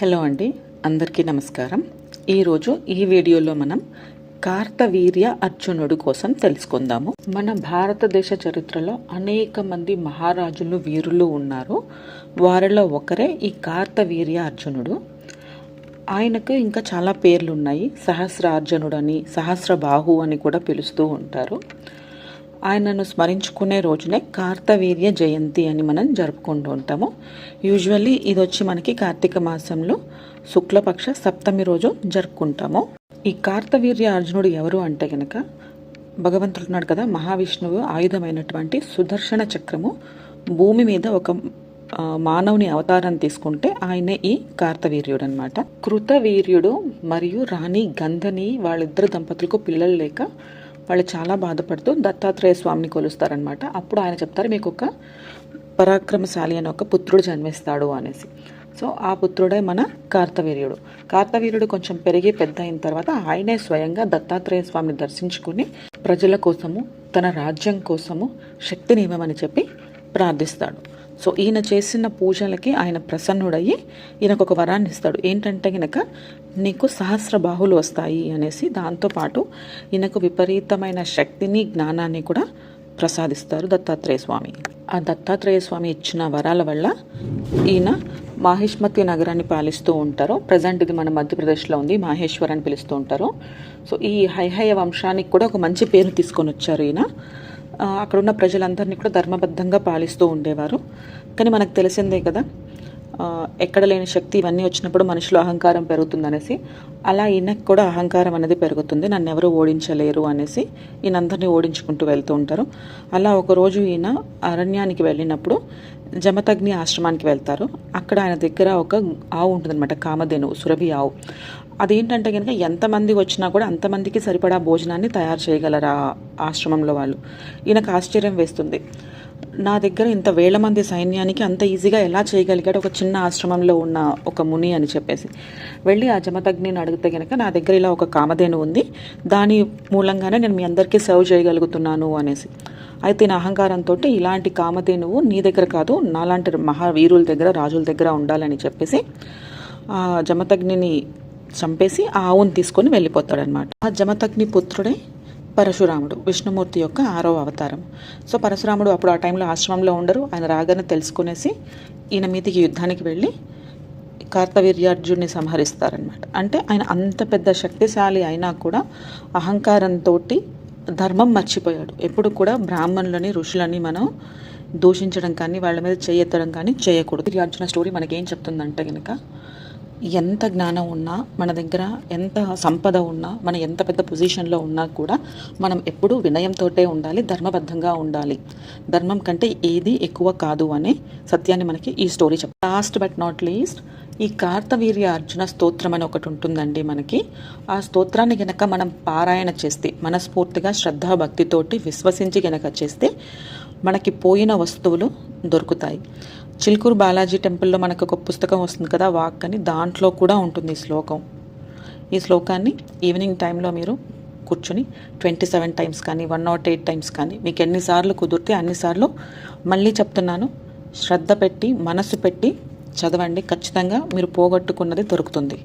Hello అండి అందరికీ నమస్కారం. ఈరోజు ఈ వీడియోలో మనం కార్తవీర్య అర్జునుడు కోసం తెలుసుకుందాము. మన భారతదేశ చరిత్రలో అనేక మంది మహారాజులు వీరులు ఉన్నారు. వారిలో ఒకరే ఈ కార్తవీర్య అర్జునుడు. ఆయనకు ఇంకా చాలా పేర్లు ఉన్నాయి సహస్రార్జునుడు అని సహస్రబాహు అని కూడా పిలుస్తూ ఉంటారు. ఆయనను స్మరించుకునే రోజునే కార్తవీర్య జయంతి అని మనం జరుపుకుంటూ ఉంటాము. యూజువల్లీ ఇది వచ్చి మనకి కార్తీక మాసంలో శుక్లపక్ష సప్తమి రోజు జరుపుకుంటాము. ఈ కార్తవీర్య అర్జునుడు ఎవరు అంటే కనుక భగవంతుడు ఉన్నాడు కదా మహావిష్ణువు ఆయుధమైనటువంటి సుదర్శన చక్రము భూమి మీద ఒక మానవుని అవతారం తీసుకుంటే ఆయనే ఈ కార్తవీర్యుడు అనమాట కృతవీర్యుడు మరియు రాణి గంధని వాళ్ళిద్దరు దంపతులకు పిల్లలు లేక వాళ్ళు చాలా బాధపడుతూ దత్తాత్రేయ స్వామిని కొలుస్తారనమాట అప్పుడు ఆయన చెప్తారు మీకు ఒక పరాక్రమశాలి అని ఒక పుత్రుడు జన్మిస్తాడు అనేసి. సో ఆ పుత్రుడే మన కార్తవీర్యుడు. కార్తవీర్యుడు కొంచెం పెరిగి పెద్ద అయిన తర్వాత ఆయనే స్వయంగా దత్తాత్రేయ స్వామిని దర్శించుకుని ప్రజల కోసము తన రాజ్యం కోసము శక్తిని ఇవ్వమని చెప్పి ప్రార్థిస్తాడు. సో ఈయన చేసిన పూజలకి ఆయన ప్రసన్నుడయ్యి ఈయనకు ఒక వరాన్ని ఇస్తాడు. ఏంటంటే కనుక నీకు సహస్ర బాహులు వస్తాయి అనేసి దాంతోపాటు ఈయనకు విపరీతమైన శక్తిని జ్ఞానాన్ని కూడా ప్రసాదిస్తారు దత్తాత్రేయ స్వామి. ఆ దత్తాత్రేయ స్వామి ఇచ్చిన వరాల వల్ల ఈయన మాహేష్మతి నగరాన్ని పాలిస్తూ ఉంటారు. ప్రజెంట్ ఇది మన మధ్యప్రదేశ్లో ఉంది మాహేశ్వర్ అని పిలుస్తూ ఉంటారు. సో ఈ హైహయ వంశానికి కూడా ఒక మంచి పేరు తీసుకొని వచ్చారు ఈయన. అక్కడున్న ప్రజలందరినీ కూడా ధర్మబద్ధంగా పాలిస్తూ ఉండేవారు. కానీ మనకు తెలిసిందే కదా ఎక్కడ లేని శక్తి ఇవన్నీ వచ్చినప్పుడు మనిషిలో అహంకారం పెరుగుతుందనేసి అలా ఈయనకు కూడా అహంకారం అనేది పెరుగుతుంది. నన్ను ఎవరు ఓడించలేరు అనేసి ఈయనందరినీ ఓడించుకుంటూ వెళ్తూ ఉంటారు. అలా ఒకరోజు ఈయన అరణ్యానికి వెళ్ళినప్పుడు జమతగ్ని ఆశ్రమానికి వెళ్తారు. అక్కడ ఆయన దగ్గర ఒక ఆవు ఉంటుందన్నమాట కామధేను సురభి ఆవు. అదేంటంటే కనుక ఎంతమంది వచ్చినా కూడా అంతమందికి సరిపడా భోజనాన్ని తయారు చేయగలరా ఆశ్రమంలో వాళ్ళు? ఈయనకు ఆశ్చర్యం వేస్తుంది. నా దగ్గర ఇంత వేల మంది సైన్యానికి అంత ఈజీగా ఎలా చేయగలిగాడు ఒక చిన్న ఆశ్రమంలో ఉన్న ఒక ముని అని చెప్పేసి. వెళ్ళి ఆ జమతగ్నిని అడిగితే కనుక నా దగ్గర ఇలా ఒక కామధేను ఉంది. దాని మూలంగానే నేను మీ అందరికీ సర్వ్ చేయగలుగుతున్నాను అనేసి. అయితే నా అహంకారంతో ఇలాంటి కామధేనువు నీ దగ్గర కాదు నాలాంటి మహావీరుల దగ్గర రాజుల దగ్గర ఉండాలని చెప్పేసి ఆ జమతగ్నిని చంపేసి ఆ ఆవును తీసుకొని వెళ్ళిపోతాడనమాట ఆ జమతగ్ని పుత్రుడే పరశురాముడు విష్ణుమూర్తి యొక్క ఆరో అవతారం. సో పరశురాముడు అప్పుడు ఆ టైంలో ఆశ్రమంలో ఉండరు. ఆయన రాగానే తెలుసుకునేసి ఈయన మీదికి యుద్ధానికి వెళ్ళి కార్తవీర్యార్జున్ని సంహరిస్తారనమాట అంటే ఆయన అంత పెద్ద శక్తిశాలి అయినా కూడా అహంకారంతో ధర్మం మర్చిపోయాడు. ఎప్పుడు కూడా బ్రాహ్మణులని ఋషులని మనం దూషించడం కానీ వాళ్ళ మీద చేయెత్తడం కానీ చేయకూడదు. అర్జున స్టోరీ మనకేం చెప్తుందంటే కనుక ఎంత జ్ఞానం ఉన్నా మన దగ్గర ఎంత సంపద ఉన్నా మన ఎంత పెద్ద పొజిషన్లో ఉన్నా కూడా మనం ఎప్పుడూ వినయంతోటే ఉండాలి ధర్మబద్ధంగా ఉండాలి. ధర్మం కంటే ఏది ఎక్కువ కాదు అనే సత్యాన్ని మనకి ఈ స్టోరీ చెప్ లాస్ట్ బట్ నాట్ లీస్ట్ ఈ కార్తవీర్య అర్జున స్తోత్రం అని ఒకటి ఉంటుందండి మనకి. ఆ స్తోత్రాన్ని గనక మనం పారాయణ చేస్తే మనస్ఫూర్తిగా శ్రద్ధాభక్తితోటి విశ్వసించి గనక చేస్తే మనకి పోయిన వస్తువులు దొరుకుతాయి. చిలుకూరు బాలాజీ టెంపుల్లో మనకు ఒక పుస్తకం వస్తుంది కదా వాక్ అని దాంట్లో కూడా ఉంటుంది ఈ శ్లోకం. ఈ శ్లోకాన్ని ఈవినింగ్ టైంలో మీరు కూర్చుని ట్వంటీ సెవెన్ టైమ్స్ కానీ వన్ నాట్ ఎయిట్ టైమ్స్ కానీ మీకు ఎన్నిసార్లు కుదిరితే అన్నిసార్లు మళ్ళీ చెప్తున్నాను. శ్రద్ధ పెట్టి మనసు పెట్టి చదవండి. ఖచ్చితంగా మీరు పోగొట్టుకున్నది దొరుకుతుంది.